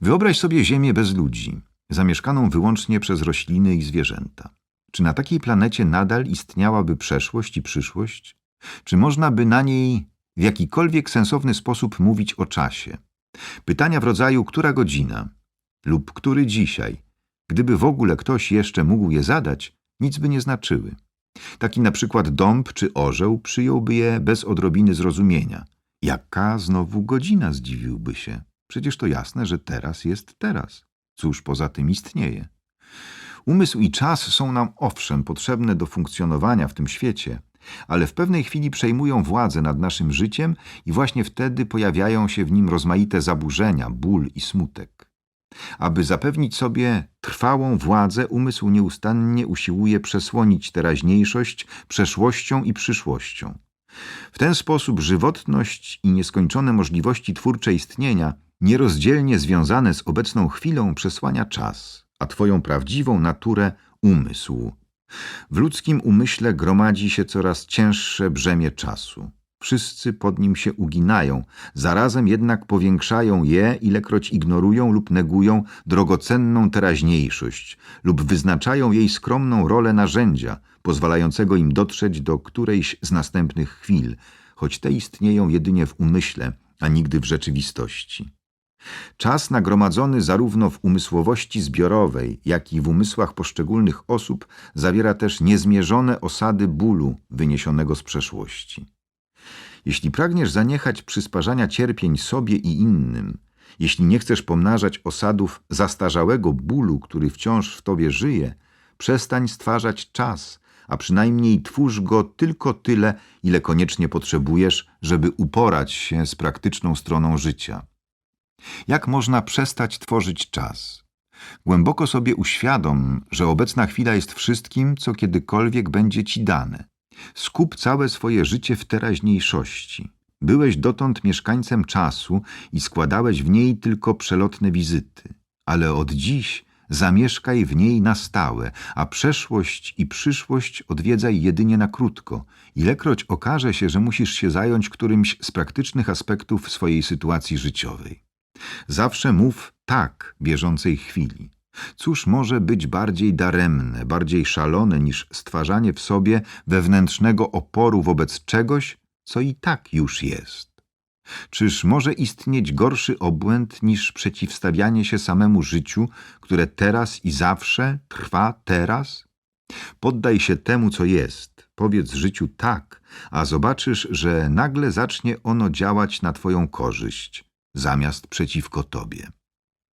Wyobraź sobie Ziemię bez ludzi, zamieszkaną wyłącznie przez rośliny i zwierzęta. Czy na takiej planecie nadal istniałaby przeszłość i przyszłość? Czy można by na niej w jakikolwiek sensowny sposób mówić o czasie? Pytania w rodzaju która godzina lub który dzisiaj, gdyby w ogóle ktoś jeszcze mógł je zadać, nic by nie znaczyły. Taki na przykład dąb czy orzeł przyjąłby je bez odrobiny zrozumienia. Jaka znowu godzina zdziwiłby się? Przecież to jasne, że teraz jest teraz. Cóż poza tym istnieje? Umysł i czas są nam owszem potrzebne do funkcjonowania w tym świecie, ale w pewnej chwili przejmują władzę nad naszym życiem i właśnie wtedy pojawiają się w nim rozmaite zaburzenia, ból i smutek. Aby zapewnić sobie trwałą władzę, umysł nieustannie usiłuje przesłonić teraźniejszość przeszłością i przyszłością. W ten sposób żywotność i nieskończone możliwości twórcze istnienia, nierozdzielnie związane z obecną chwilą, przesłania czas, a twoją prawdziwą naturę umysł. W ludzkim umyśle gromadzi się coraz cięższe brzemię czasu. Wszyscy pod nim się uginają, zarazem jednak powiększają je, ilekroć ignorują lub negują drogocenną teraźniejszość lub wyznaczają jej skromną rolę narzędzia, pozwalającego im dotrzeć do którejś z następnych chwil, choć te istnieją jedynie w umyśle, a nigdy w rzeczywistości. Czas nagromadzony zarówno w umysłowości zbiorowej, jak i w umysłach poszczególnych osób zawiera też niezmierzone osady bólu wyniesionego z przeszłości. Jeśli pragniesz zaniechać przysparzania cierpień sobie i innym, jeśli nie chcesz pomnażać osadów zastarzałego bólu, który wciąż w tobie żyje, przestań stwarzać czas, a przynajmniej twórz go tylko tyle, ile koniecznie potrzebujesz, żeby uporać się z praktyczną stroną życia. Jak można przestać tworzyć czas? Głęboko sobie uświadom, że obecna chwila jest wszystkim, co kiedykolwiek będzie ci dane. Skup całe swoje życie w teraźniejszości. Byłeś dotąd mieszkańcem czasu i składałeś w niej tylko przelotne wizyty. Ale od dziś zamieszkaj w niej na stałe, a przeszłość i przyszłość odwiedzaj jedynie na krótko, ilekroć okaże się, że musisz się zająć którymś z praktycznych aspektów swojej sytuacji życiowej. Zawsze mów tak bieżącej chwili. Cóż może być bardziej daremne, bardziej szalone niż stwarzanie w sobie wewnętrznego oporu wobec czegoś, co i tak już jest? Czyż może istnieć gorszy obłęd niż przeciwstawianie się samemu życiu, które teraz i zawsze trwa teraz? Poddaj się temu, co jest, powiedz życiu tak, a zobaczysz, że nagle zacznie ono działać na twoją korzyść, zamiast przeciwko tobie.